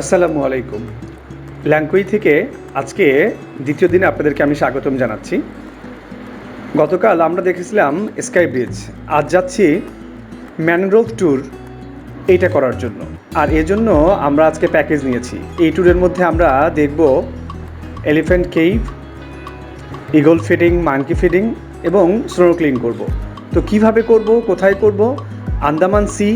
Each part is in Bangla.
আসসালামু আলাইকুম। ল্যাঙ্কুই থেকে আজকে দ্বিতীয় দিনে আপনাদেরকে আমি স্বাগতম জানাচ্ছি। গতকাল আমরা দেখেছিলাম স্কাই ব্রিজ। আজ যাচ্ছি ম্যানগ্রোভ ট্যুর এইটা করার জন্য। আর এজন্য আমরা আজকে প্যাকেজ নিয়েছি। এই ট্যুরের মধ্যে আমরা দেখব elephant cave eagle feeding, monkey feeding এবং স্নোক্লিং করব। তো কীভাবে করব, কোথায় করব, আন্দামান সি,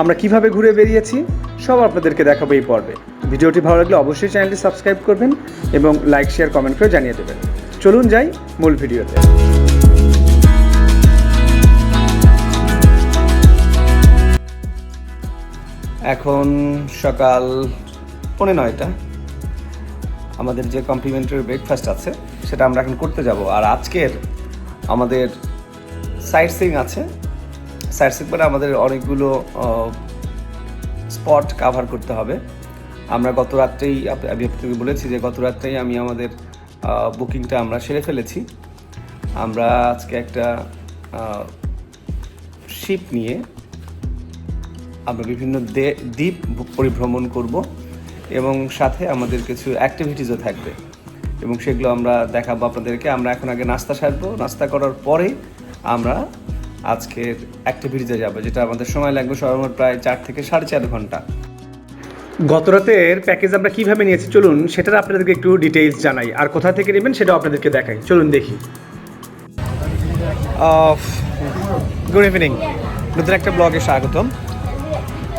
আমরা কীভাবে ঘুরে বেরিয়েছি সব আপনাদেরকে দেখাবো এই পর্বে। ভিডিওটি ভালো লাগলে অবশ্যই চ্যানেলটি সাবস্ক্রাইব করবেন এবং লাইক, শেয়ার, কমেন্ট করে জানিয়ে দেবেন। চলুন যাই মূল ভিডিওতে। এখন সকাল পৌনে নয়টা। আমাদের যে কমপ্লিমেন্টারি ব্রেকফাস্ট আছে, সেটা আমরা এখন করতে যাব। আর আজকের আমাদের সাইট সিং আছে। সাইট সিং মানে আমাদের অনেকগুলো স্পট কাভার করতে হবে। আমরা গত রাত্রেই আমি আপনাকে বলেছি যে গত রাত্রেই আমি আমাদের বুকিংটা আমরা সেরে ফেলেছি। আমরা আজকে একটা শিপ নিয়ে আমরা বিভিন্ন দ্বীপ পরিভ্রমণ করব এবং সাথে আমাদের কিছু অ্যাক্টিভিটিসও থাকবে। এবং সেগুলো আমরা দেখাবো আপনাদেরকে। আমরা এখন আগে নাস্তা সারবো। নাস্তা করার পরে আমরা আজকের অ্যাক্টিভিটিসে যাব যেটা আমাদের সময় লাগবে সর্বমোট প্রায় চার থেকে সাড়ে চার ঘণ্টা। গত রাতের প্যাকেজ আমরা কীভাবে নিয়েছি চলুন সেটার আপনাদেরকে একটু ডিটেইলস জানাই। আর কোথা থেকে নেবেন সেটা আপনাদেরকে দেখাই। চলুন দেখি। গুড ইভিনিং নতুন একটা ব্লগে স্বাগতম।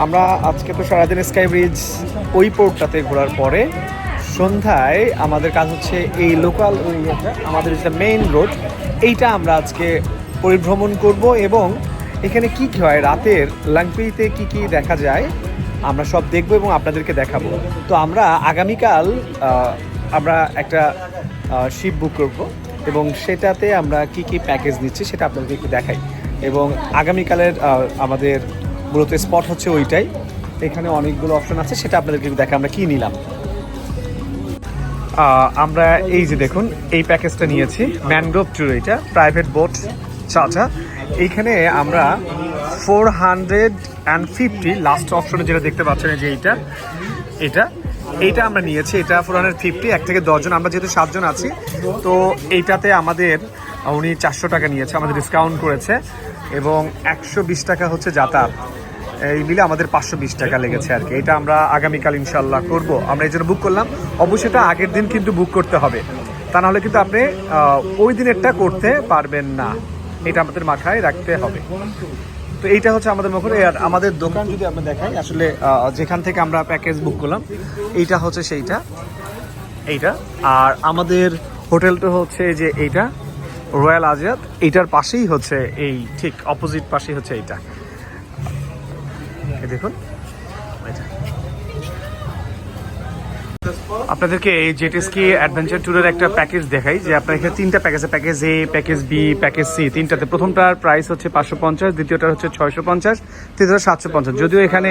আমরা আজকে তো সারাদিন স্কাই ব্রিজ ওই পোর্টটাতে ঘোরার পরে সন্ধ্যায় আমাদের কাজ হচ্ছে এই লোকাল এরিয়াটা আমাদের যেটা মেইন রোড এইটা আমরা আজকে পরিভ্রমণ করব এবং এখানে কি কি হয়, রাতের লাংপিতে কি কি দেখা যায়, আমরা সব দেখব এবং আপনাদেরকে দেখাবো। তো আমরা আগামীকাল আমরা একটা শিপ বুক করব এবং সেটাতে আমরা কি কি প্যাকেজ নিচ্ছি সেটা আপনাদেরকে একটু দেখাই। এবং আগামীকালের আমাদের মূলত স্পট হচ্ছে ওইটাই। এখানে অনেকগুলো অপশন আছে, সেটা আপনাদেরকে দেখা আমরা কি নিলাম। আমরা এই যে দেখুন, এই প্যাকেজটা নিয়েছি ম্যানগ্রোভ ট্যুর এটা প্রাইভেট বোট চাচা এইখানে আমরা four hundred and fifty last অপশনে যেটা দেখতে পাচ্ছেন যে এইটা, এটা, এইটা আমরা নিয়েছি, এটা ফোর হান্ড্রেড ফিফটি এক থেকে দশজন আমরা যেহেতু সাতজন আছি, তো এইটাতে আমাদের, উনি চারশো টাকা নিয়েছে, আমাদের ডিসকাউন্ট করেছে, এবং একশো বিশ টাকা হচ্ছে যাতায়াত। এই মিলে আমাদের পাঁচশো বিশ টাকা লেগেছে আর কি। এটা আমরা আগামীকাল ইনশাল্লাহ করব। আমরা এই জন্য বুক করলাম। অবশ্যই এটা আগের দিন কিন্তু বুক করতে হবে। তা নাহলে কিন্তু আপনি ওই দিনেরটা করতে পারবেন না। এটা আমাদের মাথায় রাখতে হবে। তো এইটা হচ্ছে আমাদের মুখে আর আমাদের দোকান যদি আমরা দেখাই, আসলে যেখান থেকে আমরা প্যাকেজ বুক করলাম, এইটা হচ্ছে সেইটা, এইটা। আর আমাদের হোটেলটা হচ্ছে যে এইটা, রয়্যাল আজাদ এইটার পাশেই হচ্ছে এই, ঠিক অপোজিট পাশেই হচ্ছে এইটা। দেখুন, এইটা। আপনাদেরকে এই জেটিস্কি অ্যাডভেঞ্চার ট্যুরের একটা প্যাকেজ দেখাই, যে আপনার এখানে তিনটা package package A package B package C তিনটাতে। প্রথমটার প্রাইস হচ্ছে পাঁচশো পঞ্চাশ দ্বিতীয়টা হচ্ছে ছয়শো পঞ্চাশ, তৃতীয়টা সাতশো পঞ্চাশ। যদিও এখানে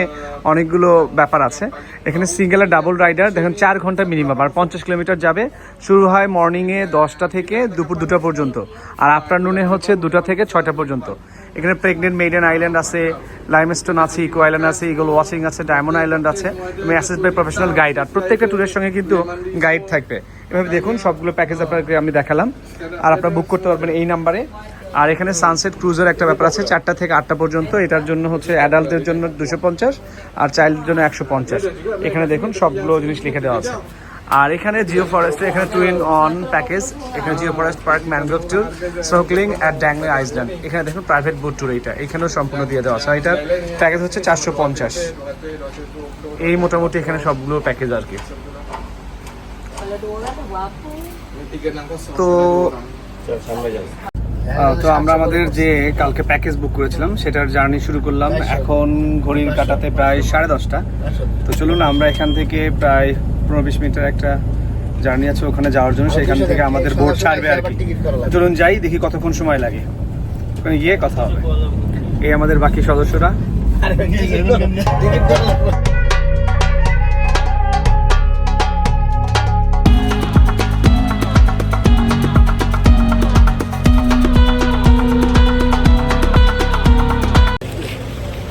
অনেকগুলো ব্যাপার আছে। এখানে সিঙ্গেল আর ডাবল রাইডার দেখেন চার ঘণ্টা মিনিমাম আর পঞ্চাশ কিলোমিটার যাবে। শুরু হয় মর্নিংয়ে দশটা থেকে দুপুর দুটা পর্যন্ত, আর আফটারনুনে হচ্ছে দুটা থেকে ছয়টা পর্যন্ত। এখানে প্রেগনেন্ট মেইডেন আইল্যান্ড আছে লাইমস্টোন আছে ইকো আইল্যান্ড আছে ইগল ওয়াশিং আছে ডায়মন্ড আইল্যান্ড আছে, এবং অ্যাসেস বাই প্রফেশনাল গাইড আর প্রত্যেকটা ট্যুরের সঙ্গে কিন্তু গাইড থাকবে। এভাবে দেখুন, সবগুলো প্যাকেজ আপনাকে আমি দেখালাম। আর আপনারা বুক করতে পারবেন এই নাম্বারে আর এখানে সানসেট ক্রুজের একটা ব্যাপার আছে, চারটা থেকে আটটা পর্যন্ত। এটার জন্য হচ্ছে অ্যাডাল্টদের জন্য দুশো পঞ্চাশ আর চাইল্ডের জন্য একশো পঞ্চাশ। এখানে দেখুন, সবগুলো জিনিস লিখে দেওয়া আছে। আর এখানে জিও ফরেস্টে এখানে টু ইন অন প্যাকেজ এখানে geo forest park mangrove tour snorkelling at ড্যাংলে island এখানে দেখুন প্রাইভেট বোট ট্যুর এইটা। এখানেও সম্পূর্ণ দিয়ে দেওয়া আছে। এটার প্যাকেজ হচ্ছে চারশো পঞ্চাশ। এই মোটামুটি এখানে সবগুলো প্যাকেজ আর কি। তো তো আমরা আমাদের যে কালকে প্যাকেজ বুক করেছিলাম, সেটার জার্নি শুরু করলাম। এখন ঘড়ির কাটাতে প্রায় সাড়ে দশটা। তো চলুন, আমরা এখান থেকে প্রায় পনেরো বিশ মিনিটের একটা জার্নি আছে ওখানে যাওয়ার জন্য সেখান থেকে আমাদের বোট ছাড়বে আর কি। চলুন যাই দেখি কতক্ষণ সময় লাগে। ওখানে গিয়ে কথা হবে। এই আমাদের বাকি সদস্যরা।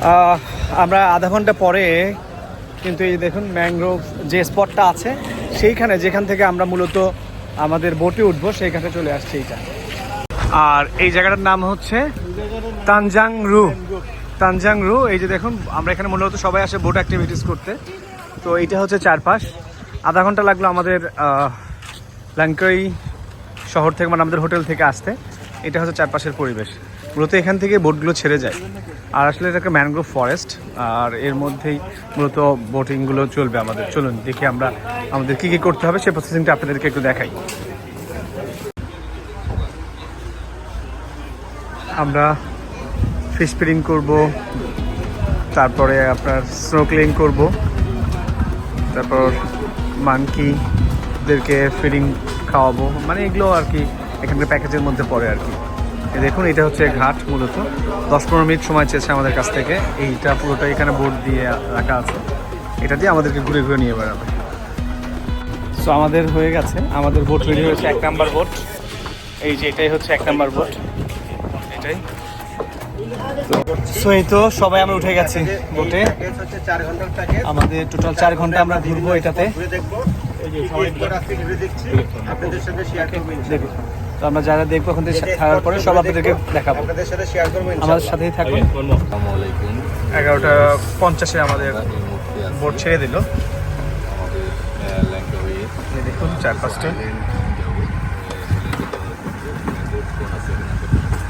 আহ, আমরা আধা ঘণ্টা পরে কিন্তু এই দেখুন ম্যাংগ্রোভ যে স্পটটা আছে, সেইখানে যেখান থেকে আমরা মূলত আমাদের বোটে উঠবো, সেইখানে চলে আসছে এইটা। আর এই জায়গাটার নাম হচ্ছে তানজাং রু তানজাং রু এই যে দেখুন, আমরা এখানে মূলত সবাই আসে বোট অ্যাক্টিভিটিস করতে। তো এইটা হচ্ছে চারপাশ। আধা ঘণ্টা লাগল আমাদের লাঙ্কাই শহর থেকে মানে আমাদের হোটেল থেকে আসতে। এটা হচ্ছে চারপাশের পরিবেশ। মূলত এখান থেকে বোটগুলো ছেড়ে যায়। আর আসলে এটা একটা ম্যানগ্রোভ ফরেস্ট, আর এর মধ্যেই মূলত বোটিংগুলো চলবে আমাদের। চলুন, দেখি আমরা আমাদের কী কী করতে হবে সেই প্রসেসিংটা আপনাদেরকে একটু দেখাই। আমরা ফিশ ফিডিং করব, তারপরে আপনার স্নোক্লিং করব, তারপর মানকিদেরকে ফিডিং খাওয়াবো। মানে এগুলো আর কি, এখানকার প্যাকেজের মধ্যে পড়ে আর কি। দেখুন এটা হচ্ছে ঘাট মূলত। দশ পনেরো মিনিট সময় চেয়েছে আমাদের কাছ থেকে। এইটা পুরোটা এখানে বোর্ড দিয়ে রাখা আছে। এটা দিয়ে আমাদেরকে ঘুরে ঘুরে নিয়ে বেড়াবে। সো আমাদের হয়ে গেছে। আমাদের বোট রেডি হয়েছে। এক নাম্বার বোট। এই যে এটাই হচ্ছে এক নাম্বার বোট। এটাই। সো এই তো সবাই আমরা উঠে গেছি বোটে। আমাদের টোটাল চার ঘণ্টা আমরা ঘুরবো এটাতে। দেখব। আপনাদের সাথে শেয়ার করব তো আমরা যারা দেখব ওখান থেকে ছাড়ার পরে সব আপনাদেরকে দেখাবো। আপনাদের সাথে শেয়ার করব আমাদের সাথেই থাকুন এগারোটা পঞ্চাশে আমাদের বোট ছেড়ে দিল। দেখুন চার পাঁচটা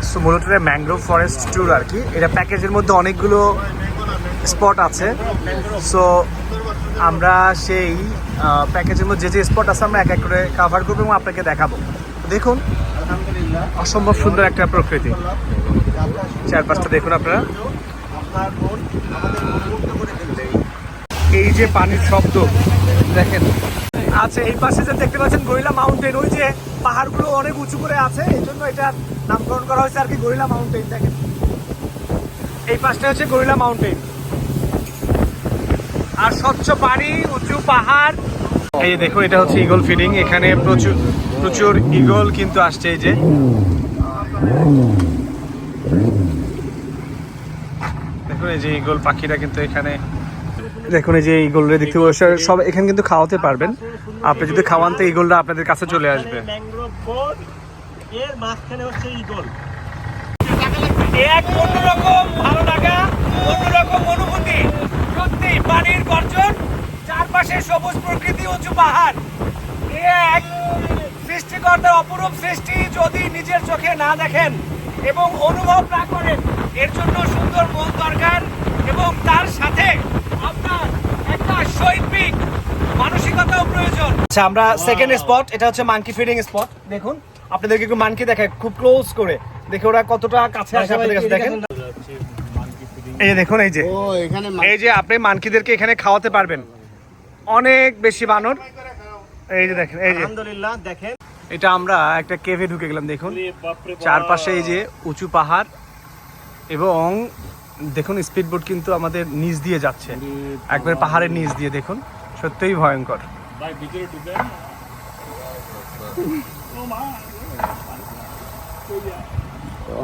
সো মূলত ম্যাংগ্রোভ ফরেস্ট ট্যুর আর কি। এটা প্যাকেজের মধ্যে অনেকগুলো স্পট আছে। সো আমরা সেই প্যাকেজের মধ্যে যে যে স্পট আছে আমরা এক এক করে কাভার করব এবং আপনাকে দেখাবো। দেখুন, অসম্ভব সুন্দর একটা প্রকৃতি। চারপাশটা দেখুন আপনারা। এই যে পানির শব্দ, দেখেন। আচ্ছা এই পাশে যে দেখতে পাচ্ছেন গরিলা মাউন্টেন, ওই যে পাহাড়গুলো অনেক উঁচু করে আছে, এই জন্য এটার নামকরণ করা হয়েছে আর কি গরিলা মাউন্টেন, দেখেন। এই পাশটা হচ্ছে গরিলা মাউন্টেন। আর স্বচ্ছ পানি, উঁচু পাহাড়। এই দেখুন, এটা হচ্ছে ইগল ফিডিং এখানে প্রচুর প্রচুর ইগল কিন্তু আসছে এই যে। দেখুন এই যে ইগল পাখিরা কিন্তু এখানে দেখুন এই যে ইগলরা দেখতে বসে সব এখানে কিন্তু খাওয়াতে পারবেন। আপনি যদি খাওয়ান তো ইগলরা আপনাদের কাছে চলে আসবে। এর মাঝখানে হচ্ছে ইগল এক অন্যরকম ভালো লাগা অন্যরকম অনুভূতি। সত্যি পানির গর্জন চারপাশে সবুজ প্রকৃতি উঁচু পাহাড়। এক সৃষ্টিকর্তার অপরূপ সৃষ্টি যদি নিজের চোখে না দেখেন এবং অনুভব না করেন এর জন্য সুন্দর মন দরকার এবং তার সাথে আপনার একটা শৈল্পিক মানসিকতাও প্রয়োজন। আচ্ছা আমরা সেকেন্ড স্পট এটা হচ্ছে মানকি ফিডিং স্পট দেখুন আপনাদেরকে একটু মানকি দেখায় খুব ক্লোজ করে। দেখে ওরা কতটা কাছে আসে আপনাদের কাছে দেখেন। এই যে দেখুন এই যে। এখানে এই যে আপনি মানকিদেরকে এখানে খাওয়াতে পারবেন। অনেক বেশি বানর। এই যে দেখেন এই যে। আলহামদুলিল্লাহ দেখেন। এটা আমরা একটা কেভে ঢুকে গেলাম দেখুন। চারপাশে এই যে উঁচু পাহাড় এবং দেখুন স্পিড বোট কিন্তু আমাদের নিচ দিয়ে যাচ্ছে। একবার পাহাড়ের নিচ দিয়ে দেখুন। সত্যিই ভয়ঙ্কর।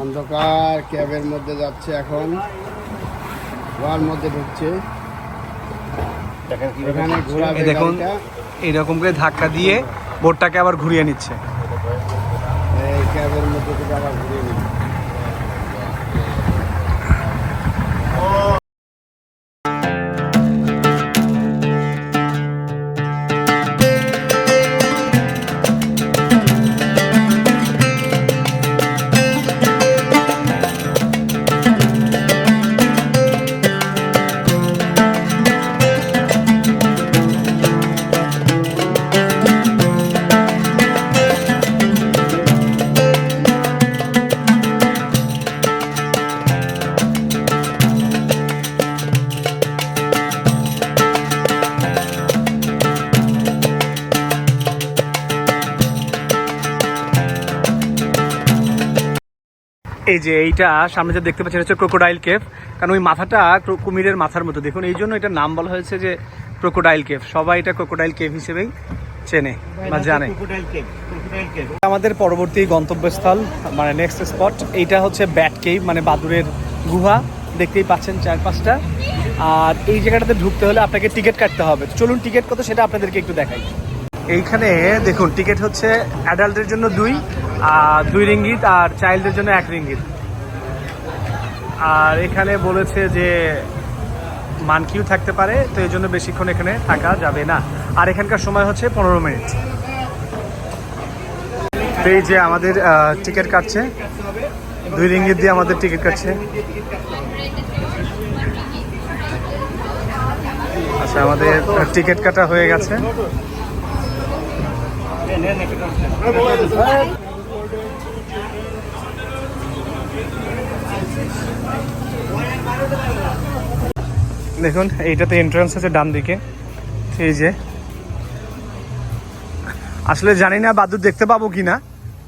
অন্ধকার ক্যাবের মধ্যে যাচ্ছে এখন। গোয়ার মধ্যে ঢুকছে। এখানে ঘোরাবে এই দেখুন গাড়িটা। এইরকম করে ধাক্কা দিয়ে বোটটাকে আবার ঘুরিয়ে নিচ্ছে। এই ক্যাবের মধ্যে থেকে আবার ঘুরিয়ে নিবে এই যে এইটা সামনে যে দেখতে পাচ্ছেন হচ্ছে ক্রোকোডাইল কেভ কারণ ওই মাথাটা কুমিরের মাথার মতো। দেখুন এই জন্য এটার নাম বলা হয়েছে যে ক্রোকোডাইল কেভ সবাই এটা ক্রোকোডাইল কেভ হিসেবেই চেনে বা জানে। আমাদের পরবর্তী গন্তব্যস্থল মানে নেক্সট স্পট এইটা হচ্ছে ব্যাট কেভ মানে বাদুরের গুহা। দেখতেই পাচ্ছেন চার পাঁচটা আর এই জায়গাটাতে ঢুকতে হলে আপনাকে টিকিট কাটতে হবে। চলুন টিকিট কত সেটা আপনাদেরকে একটু দেখাই। এইখানে দেখুন টিকিট হচ্ছে অ্যাডাল্টের জন্য দুই দুই রিঙ্গিত আর চাইল্ডের জন্য এক রিঙ্গিত। আর এখানে বলেছে যে মানকিউ থাকতে পারে, তো এই জন্য বেশিক্ষণ এখানে থাকা যাবে না। আর এখানকার সময় হচ্ছে পনেরো মিনিট। তো এই যে আমাদের টিকিট কাটছে। দুই রিঙ্গিত দিয়ে আমাদের টিকিট কাটছে। আচ্ছা আমাদের টিকিট কাটা হয়ে গেছে। দেখুন, এইটাতে এন্ট্রান্স আছে ডান দিকে এই যে। আসলে জানি না বাদুর দেখতে পাবো কিনা,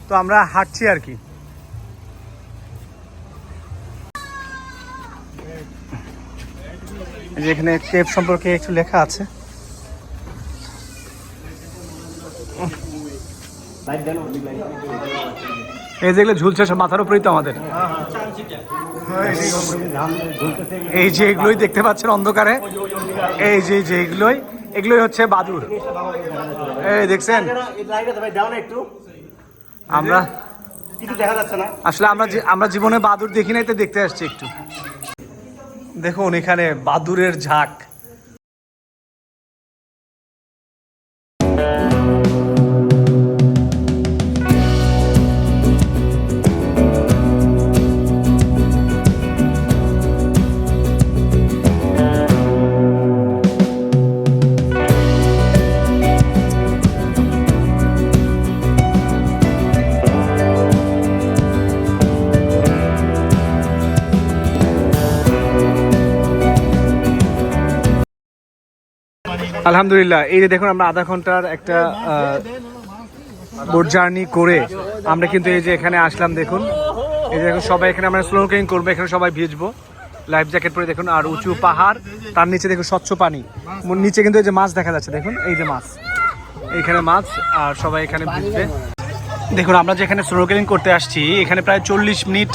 তো আমরা হাঁটছি আর কি। এই যে এখানে কেপ সম্পর্কে একটু লেখা আছে। এই যেগুলো ঝুলছে সব মাথার উপরেই তো আমাদের। এই যে এগুলোই দেখতে পাচ্ছেন অন্ধকারে। এই যে যে এগুলোই। এগুলোই হচ্ছে বাদুর এই দেখছেন? আমরা আসলে আমরা আমরা জীবনে বাদুর দেখি নাই তো দেখতে আসছি একটু। দেখুন, এখানে বাদুরের ঝাঁক। আলহামদুলিল্লাহ, এই যে দেখুন আমরা আধা ঘণ্টার একটা বোট জার্নি করে আমরা কিন্তু এই যে এখানে আসলাম দেখুন। এই যে দেখুন সবাই এখানে, আমরা স্নোকেলিং করব, এখানে সবাই ভিজবো। লাইফ জ্যাকেট পরে দেখুন আর উঁচু পাহাড়, তার নিচে দেখুন স্বচ্ছ পানি। নিচে কিন্তু এই যে মাছ দেখা যাচ্ছে, দেখুন, এই যে মাছ। এইখানে মাছ আর সবাই এখানে ভিজবে। দেখুন, আমরা যেখানে স্নোকেলিং করতে আসছি, এখানে প্রায় চল্লিশ মিনিট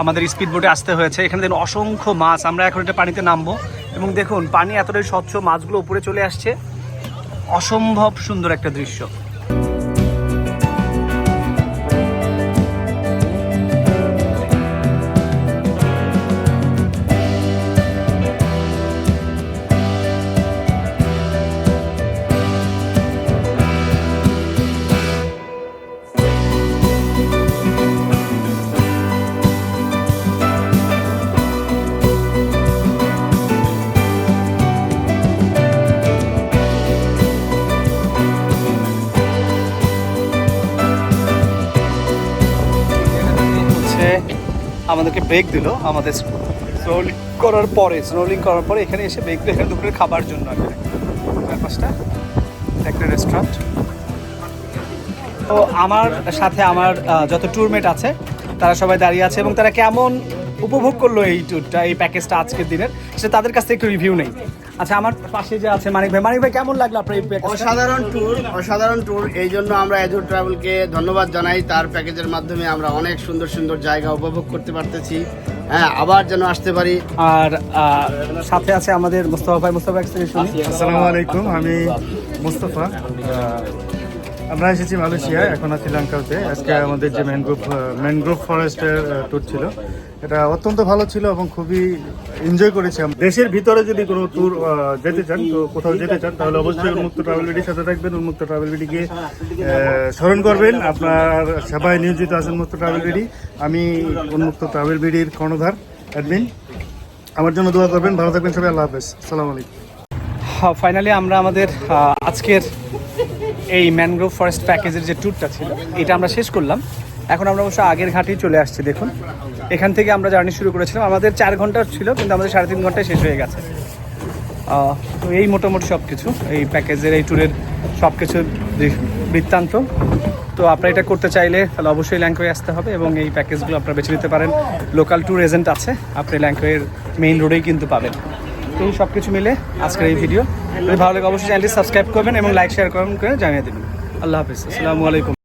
আমাদের স্পিড বোটে আসতে হয়েছে। এখানে দেখুন অসংখ্য মাছ, আমরা এখন এটা পানিতে নামবো। এবং দেখুন পানি এতটাই স্বচ্ছ মাছগুলো উপরে চলে আসছে। অসম্ভব সুন্দর একটা দৃশ্য। আমাদেরকে ব্রেক দিল আমাদের স্নোলিং করার পরে স্নোলিং করার পরে এখানে এসে ব্রেক দিল দুপুরে খাবার জন্য আর কি। পাঁচটা একটা রেস্টুরেন্ট তো আমার সাথে আমার যত ট্যুরমেট আছে, তারা সবাই দাঁড়িয়ে আছে এবং তারা কেমন উপভোগ করল এই ট্যুরটা এই প্যাকেজটা আজকের দিনের সেটা তাদের কাছ থেকে একটু রিভিউ নেই। আচ্ছা আমার পাশে যে আছে মানিক ভাই। মানিক ভাই কেমন লাগল আপনার এই অসাধারণ ট্যুর অসাধারণ ট্যুর এই জন্য আমরা এজুর ট্রাভেলকে ধন্যবাদ জানাই। তার প্যাকেজের মাধ্যমে আমরা অনেক সুন্দর সুন্দর জায়গা উপভোগ করতে পারতেছি। হ্যাঁ আবার যেন আসতে পারি। আর সাথে আছে আমাদের মোস্তফা ভাই। মোস্তফা আসসালামু আলাইকুম আমি মুস্তফা। আমরা এসেছি মালয়েশিয়ায় এখন আছি লঙ্কাতে আজকে আমাদের যে ম্যানগ্রোভ ম্যানগ্রোভ ফরেস্টের ট্যুর ছিল। এটা অত্যন্ত ভালো ছিল এবং খুবই এনজয় করেছি দেশের ভিতরে যদি কোনো ট্যুর যেতে চান, তো কোথাও যেতে চান, তাহলে অবশ্যই উন্মুক্ত ট্রাভেল বিডির সাথে থাকবেন, উন্মুক্ত ট্রাভেল বিডিকে স্মরণ করবেন। আপনার সবাই নিয়োজিত আছেন উন্মুক্ত ট্রাভেল বিডি আমি উন্মুক্ত ট্রাভেল বিডির কর্ণধার অ্যাডমিন আমার জন্য দোয়া করবেন। ভালো থাকবেন সবাই, আল্লাহ হাফেজ। আসসালামু আলাইকুম। ফাইনালি আমরা আমাদের আজকের এই ম্যানগ্রোভ ফরেস্ট প্যাকেজের যে ট্যুরটা ছিল, এটা আমরা শেষ করলাম। এখন আমরা অবশ্য আগের ঘাটেই চলে আসছি, দেখুন। এখান থেকে আমরা জার্নি শুরু করেছিলাম। আমাদের চার ঘণ্টা ছিল, কিন্তু আমাদের সাড়ে তিন ঘন্টায় শেষ হয়ে গেছে। তো এই মোটামুটি সব কিছু এই প্যাকেজের, এই ট্যুরের সব কিছু বৃত্তান্ত। তো আপনারা এটা করতে চাইলে তাহলে অবশ্যই ল্যাঙ্কয়ে আসতে হবে এবং এই প্যাকেজগুলো আপনারা বেছে নিতে পারেন। লোকাল ট্যুর এজেন্ট আছে, আপনি ল্যাঙ্কয়ের মেইন রোডেই কিন্তু পাবেন। তো সব কিছু মিলে আজকের এই ভিডিও ভালো লাগে, অবশ্যই চ্যানেলটি সাবস্ক্রাইব করবেন এবং লাইক শেয়ার করবেন করে জানিয়ে দেবেন। আল্লাহ হাফিজ, আসসালামু আলাইকুম।